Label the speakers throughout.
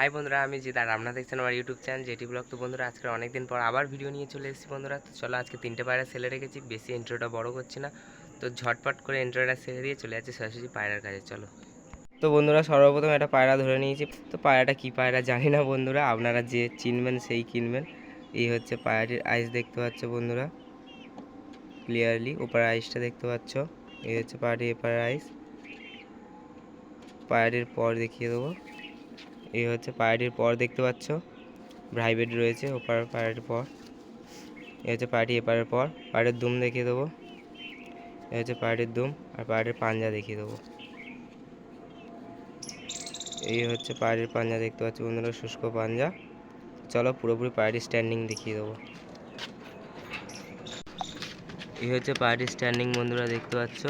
Speaker 1: High বন্ধুরা, আমি জিদার আপনারা দেখছেন আমার ইউটিউব চ্যানেল যেটি ব্লগ। তো বন্ধুরা, আজকে অনেকদিন পর আবার ভিডিও নিয়ে চলে এসেছি বন্ধুরা। তো চলো, আজকে তিনটে পায়রা সেলে রেখেছি। বেশি ইন্ট্রোটা বড় করছি না। তো ঝটপট করে ইন্ট্রোটা সেরে দিয়ে চলে যাচ্ছে সরাসরি পায়রার কাছে চলো। তো বন্ধুরা, সর্বপ্রথম একটা পায়রা ধরে নিয়েছি। তো পায়রাটা কী পায়রা জানি না বন্ধুরা। আপনারা যে চিনবেন, সেই কিনবেন। এই হচ্ছে পায়রাটির আইস দেখতে পাচ্ছ বন্ধুরা। ক্লিয়ারলি ওপার আইসটা দেখতে পাচ্ছ। এই হচ্ছে পায়রাটির এপার আইস পায়রাটির পর দেখিয়ে দেবো। এই হচ্ছে পায়রাটির পর দেখতে পাচ্ছ। প্রাইভেট রয়েছে, ওপার পায়রাটির পর। এই হচ্ছে পায়রাটি এপারের পর। পায়রাটির দুম দেখিয়ে দেবো। এই হচ্ছে পায়রাটির দুম আর পায়রাটির পাঞ্জা দেখিয়ে দেবো। এই হচ্ছে পায়রাটির পাঞ্জা দেখতে পাচ্ছ বন্ধুরা, শুষ্ক পাঞ্জা। চলো পুরোপুরি পায়রাটির স্ট্যান্ডিং দেখিয়ে দেবো। এই হচ্ছে পায়রাটির স্ট্যান্ডিং বন্ধুরা, দেখতে পাচ্ছ।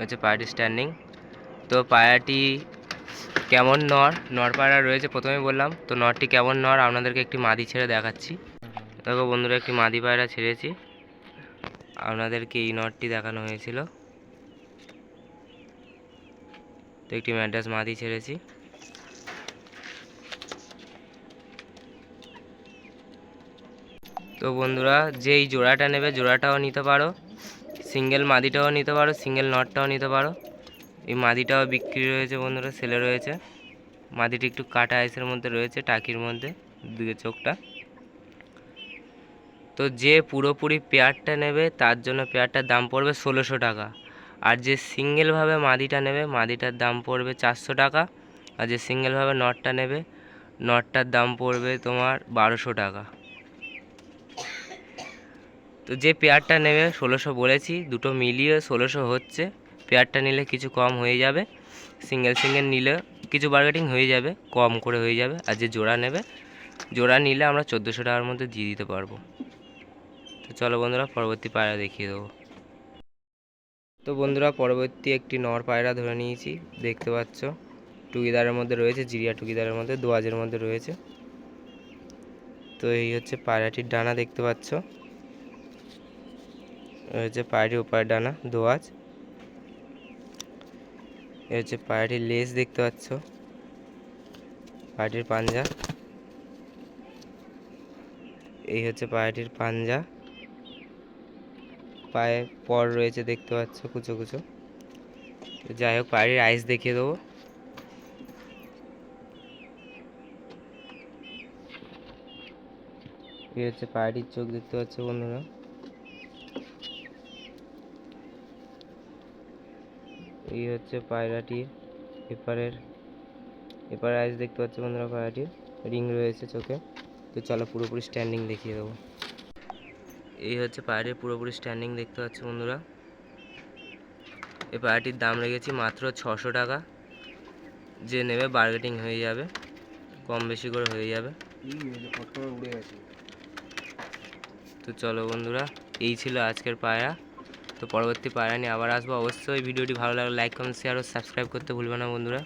Speaker 1: হচ্ছে পায়রাটি স্ট্যান্ডিং তো পায়রাটি কেমন নর? নর পায়রা রয়েছে প্রথমে বললাম। তো নরটি কেমন নর? আপনাদেরকে একটি মাদি ছেড়ে দেখাচ্ছি। দেখো বন্ধুরা, একটি মাদি পায়রা ছেড়েছি। আপনাদেরকে এই নরটি দেখানো হয়েছিল। তো একটি ম্যাড্রাস মাদি ছেড়েছি। তো বন্ধুরা, যেই জোড়াটা নেবে, জোড়াটাও নিতে পারো। সিঙ্গেল মাদিটাও নিতে পারো, সিঙ্গেল নটটাও নিতে পারো। এই মাদিটাও বিক্রি রয়েছে বন্ধুরা, সেলে রয়েছে। মাদিটি একটু কাটা আইসের মধ্যে রয়েছে, টাকির মধ্যে দিকে চোখটা। তো যে পুরোপুরি পেয়ারটা নেবে, তার জন্য পেয়ারটার দাম পড়বে ষোলোশো টাকা। আর যে সিঙ্গেলভাবে মাদিটা নেবে, মাদিটার দাম পড়বে চারশো টাকা। আর যে সিঙ্গেলভাবে নটটা নেবে, নটটার দাম পড়বে তোমার বারোশো টাকা। তো যে পেয়ারটা নেবে ষোলোশো বলেছি, দুটো মিলিয়ে ষোলোশো হচ্ছে। পেয়ারটা নিলে কিছু কম হয়ে যাবে, সিঙ্গেল সিঙ্গেল নিলে কিছু বার্গেটিং হয়ে যাবে, কম করে হয়ে যাবে। আর যে জোড়া নেবে, জোড়া নিলে আমরা চোদ্দোশো টাকার মধ্যে দিয়ে দিতে পারব। তো চলো বন্ধুরা, পরবর্তী পায়রা দেখিয়ে দেবো। তো বন্ধুরা, পরবর্তী একটি নর পায়রা ধরে নিয়েছি, দেখতে পাচ্ছ। টুকিদারের মধ্যে রয়েছে, জিরিয়া টুকিদারের মধ্যে, দোয়াজের মধ্যে রয়েছে। তো এই হচ্ছে পায়রাটির ডানা, দেখতে পাচ্ছ। হচ্ছে পায়রাটির উপরের ডানা দোয়াজ এই হচ্ছে পায়রাটির লেজ দেখতে পাচ্ছ। পায়রাটির পাঞ্জা। এই হচ্ছে পায়রাটির পাঞ্জা। পায়ে পর রয়েছে দেখতে পাচ্ছ কুচো কুচো। যাই হোক পায়রাটির আইস দেখিয়ে দেবো। এই হচ্ছে পায়রাটির চোখ দেখতে পাচ্ছ বন্ধুরা। এই হচ্ছে পায়রাটির এপারের, এপারে আইস দেখতে পাচ্ছ বন্ধুরা পায়রাটির। রিং রয়েছে চোখে। তো চলো পুরোপুরি স্ট্যান্ডিং দেখিয়ে দেবো। এই হচ্ছে পায়রাটির পুরোপুরি স্ট্যান্ডিং দেখতে পাচ্ছ বন্ধুরা। এই পায়রাটির দাম রেখেছি মাত্র ছশো টাকা। যে নেবে বার্গেটিং হয়ে যাবে, কম বেশি করে হয়ে যাবে। তো চলো বন্ধুরা, এই ছিল আজকের পায়রা। তো পরবর্তী পায়রা নিয়ে আবার আসব। অবশ্যই ভিডিওটি ভালো লাগলে লাইক কমেন্ট শেয়ার ও সাবস্ক্রাইব করতে ভুলবে না বন্ধুরা।